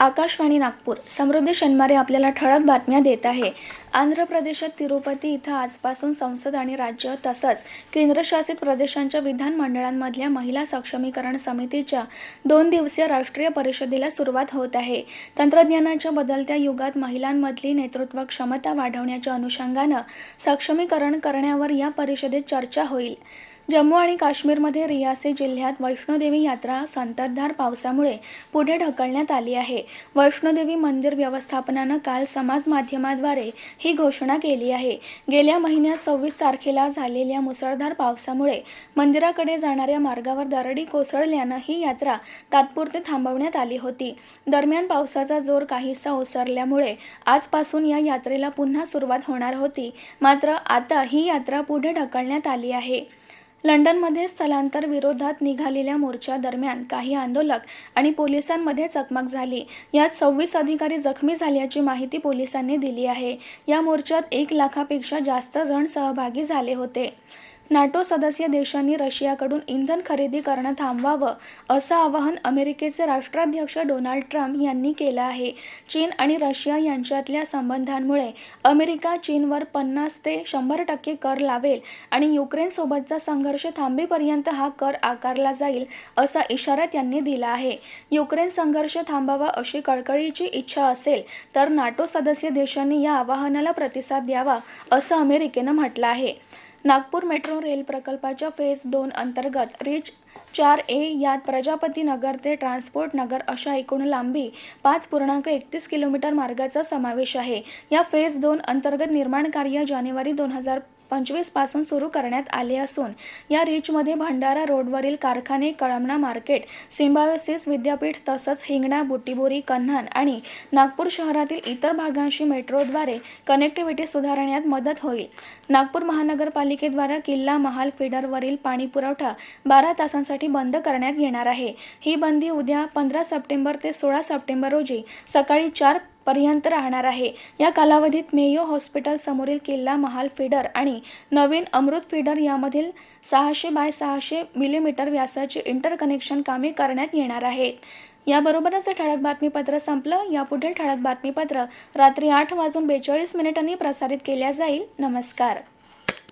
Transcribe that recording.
आकाशवाणी नागपूर. समृद्धी शनमारे आपल्याला ठळक बातम्या देत आहे. आंध्र प्रदेशात तिरुपती इथं आजपासून संसद आणि राज्य तसंच केंद्रशासित प्रदेशांच्या विधानमंडळांमधल्या महिला सक्षमीकरण समितीच्या दोन दिवसीय राष्ट्रीय परिषदेला सुरुवात होत आहे. तंत्रज्ञानाच्या बदलत्या युगात महिलांमधली नेतृत्व क्षमता वाढवण्याच्या अनुषंगानं सक्षमीकरण करण्यावर या परिषदेत चर्चा होईल. जम्मू आणि काश्मीरमध्ये रियासी जिल्ह्यात वैष्णोदेवी यात्रा संततधार पावसामुळे पुढे ढकलण्यात आली आहे. वैष्णोदेवी मंदिर व्यवस्थापनानं काल समाज माध्यमाद्वारे ही घोषणा केली आहे. गेल्या महिन्यात सव्वीस तारखेला झालेल्या मुसळधार पावसामुळे मंदिराकडे जाणाऱ्या मार्गावर दरडी कोसळल्यानं ही यात्रा तात्पुरते थांबवण्यात आली होती. दरम्यान पावसाचा जोर काहीसा ओसरल्यामुळे आजपासून या यात्रेला पुन्हा सुरुवात होणार होती. मात्र आता ही यात्रा पुढे ढकलण्यात आली आहे. लंडनमध्ये स्थलांतर विरोधात निघालेल्या मोर्चादरम्यान काही आंदोलक आणि पोलिसांमध्ये चकमक झाली. यात सव्वीस अधिकारी जखमी झाल्याची माहिती पोलिसांनी दिली आहे. या मोर्चात एक लाखापेक्षा जास्त जण सहभागी झाले होते. नाटो सदस्य देशांनी रशियाकडून इंधन खरेदी करणं थांबवावं असं आवाहन अमेरिकेचे राष्ट्राध्यक्ष डोनाल्ड ट्रम्प यांनी केलं आहे. चीन आणि रशिया यांच्यातल्या संबंधांमुळे अमेरिका चीनवर पन्नास ते शंभर टक्के कर लावेल आणि युक्रेनसोबतचा संघर्ष थांबेपर्यंत हा कर आकारला जाईल असा इशारा त्यांनी दिला आहे. युक्रेन संघर्ष थांबावा अशी कळकळीची इच्छा असेल तर नाटो सदस्य देशांनी या आवाहनाला प्रतिसाद द्यावा असं अमेरिकेनं म्हटलं आहे. नागपूर मेट्रो रेल प्रकल्पाच्या फेज दोन अंतर्गत रिच चार ए यात प्रजापती नगर ते ट्रान्सपोर्ट नगर अशा एकूण लांबी पाच पूर्णांक एकतीस किलोमीटर मार्गाचा समावेश आहे. या फेज दोन अंतर्गत निर्माण कार्य जानेवारी दोन हजार पंचवीसपासून सुरू करण्यात आले असून या रीचमध्ये भंडारा रोडवरील कारखाने कळमना मार्केट सिम्बायोसिस विद्यापीठ तसंच हिंगणा बुटीबोरी कन्हान आणि नागपूर शहरातील इतर भागांशी मेट्रोद्वारे कनेक्टिव्हिटी सुधारण्यात मदत होईल. नागपूर महानगरपालिकेद्वारा किल्ला महाल फिडरवरील पाणी पुरवठा बारा तासांसाठी बंद करण्यात येणार आहे. ही बंदी उद्या पंधरा सप्टेंबर ते सोळा सप्टेंबर रोजी सकाळी चार पर्यंत राहणार आहे. या कालावधीत मेयो हॉस्पिटल समोरील किल्ला महाल फीडर आणि नवीन अमृत फीडर यामधील सहाशे बाय सहाशे मिलीमीटर व्यासाची इंटरकनेक्शन कामे करण्यात येणार आहेत. याबरोबरच ठळक बातमीपत्र संपलं. यापुढील ठळक बातमीपत्र रात्री आठ वाजून बेचाळीस मिनिटांनी प्रसारित केल्या जाईल. नमस्कार.